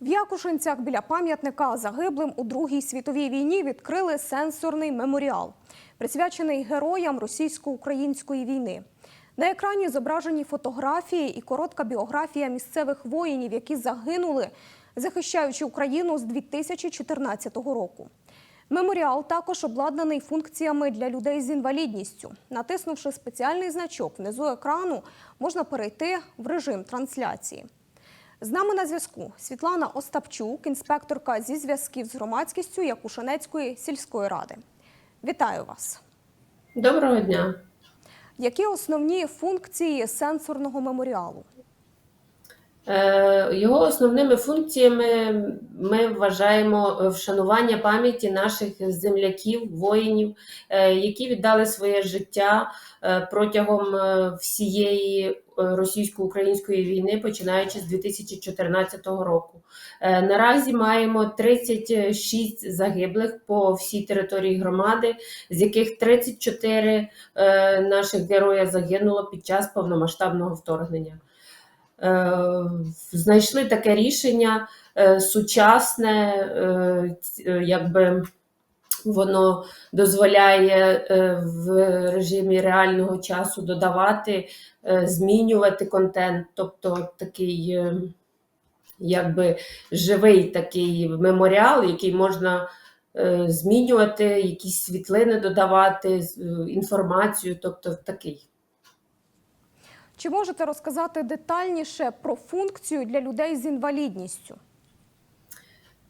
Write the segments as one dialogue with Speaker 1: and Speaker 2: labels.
Speaker 1: В Якушинцях біля пам'ятника загиблим у Другій світовій війні відкрили сенсорний меморіал, присвячений героям російсько-української війни. На екрані зображені фотографії і коротка біографія місцевих воїнів, які загинули, захищаючи Україну з 2014 року. Меморіал також обладнаний функціями для людей з інвалідністю. Натиснувши спеціальний значок внизу екрану, можна перейти в режим трансляції. З нами на зв'язку Світлана Остапчук, інспекторка зі зв'язків з громадськістю Якушанецької сільської ради. Вітаю вас!
Speaker 2: Доброго дня.
Speaker 1: Які основні функції сенсорного меморіалу?
Speaker 2: Е, Його основними функціями ми вважаємо вшанування пам'яті наших земляків, воїнів, е, які віддали своє життя е, протягом е, всієї е, російсько-української війни, починаючи з 2014 року. Е, Наразі маємо 36 загиблих по всій території громади, з яких 34 е, наших героя загинуло під час повномасштабного вторгнення. Е, знайшли таке рішення е, сучасне, е, якби воно дозволяє в режимі реального часу додавати, змінювати контент, тобто такий якби живий такий меморіал, який можна змінювати, якісь світлини додавати, інформацію, тобто такий.
Speaker 1: Чи можете розказати детальніше про функцію для людей з інвалідністю?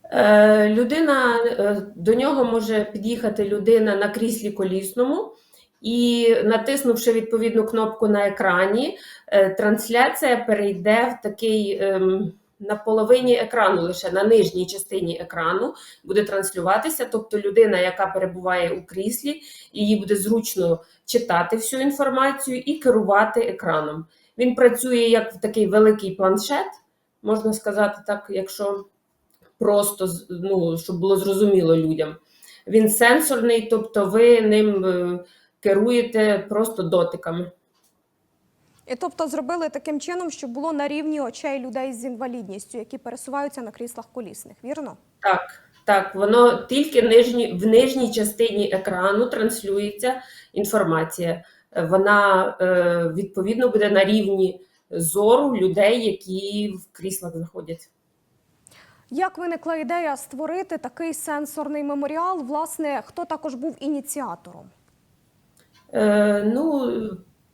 Speaker 2: Е, Людина е, до нього може під'їхати людина на кріслі колісному, і натиснувши відповідну кнопку на екрані, е, трансляція перейде в такий ем, на половині екрану, лише на нижній частині екрану буде транслюватися. Тобто людина, яка перебуває у кріслі, їй буде зручно читати всю інформацію і керувати екраном. Він працює як такий великий планшет, можна сказати так, якщо просто ну, щоб було зрозуміло людям. Він сенсорний, тобто ви ним е, керуєте просто дотиками.
Speaker 1: І тобто зробили таким чином, щоб було на рівні очей людей з інвалідністю, які пересуваються на кріслах колісних, вірно?
Speaker 2: Так, так, воно тільки нижні, в нижній частині екрану транслюється інформація. Вона е, відповідно буде на рівні зору людей, які в кріслах знаходяться.
Speaker 1: Як виникла ідея створити такий сенсорний меморіал? Власне, хто також був ініціатором?
Speaker 2: Е, ну,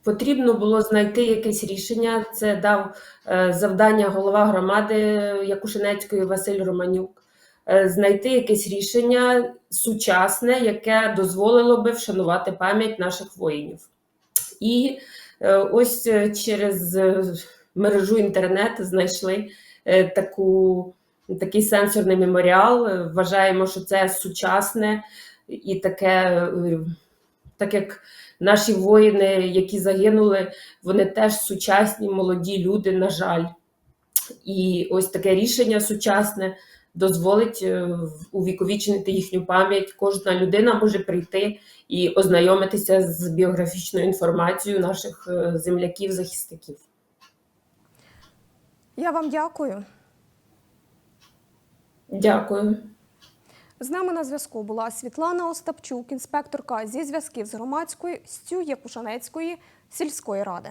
Speaker 2: потрібно було знайти якесь рішення. Це дав е, завдання голова громади Якушинецької Василь Романюк. Е, знайти якесь рішення сучасне, яке дозволило би вшанувати пам'ять наших воїнів. І е, ось через мережу інтернет знайшли таку, такий сенсорний меморіал. Вважаємо, що це сучасне і таке, так як наші воїни, які загинули, вони теж сучасні, молоді люди, на жаль. І ось таке рішення сучасне дозволить е, увіковічнити їхню пам'ять. Кожна людина може прийти і ознайомитися з біографічною інформацією наших е, земляків-захисників.
Speaker 1: Я вам дякую.
Speaker 2: Дякую.
Speaker 1: З нами на зв'язку була Світлана Остапчук, інспекторка зі зв'язків з громадською Якушанецької сільської ради.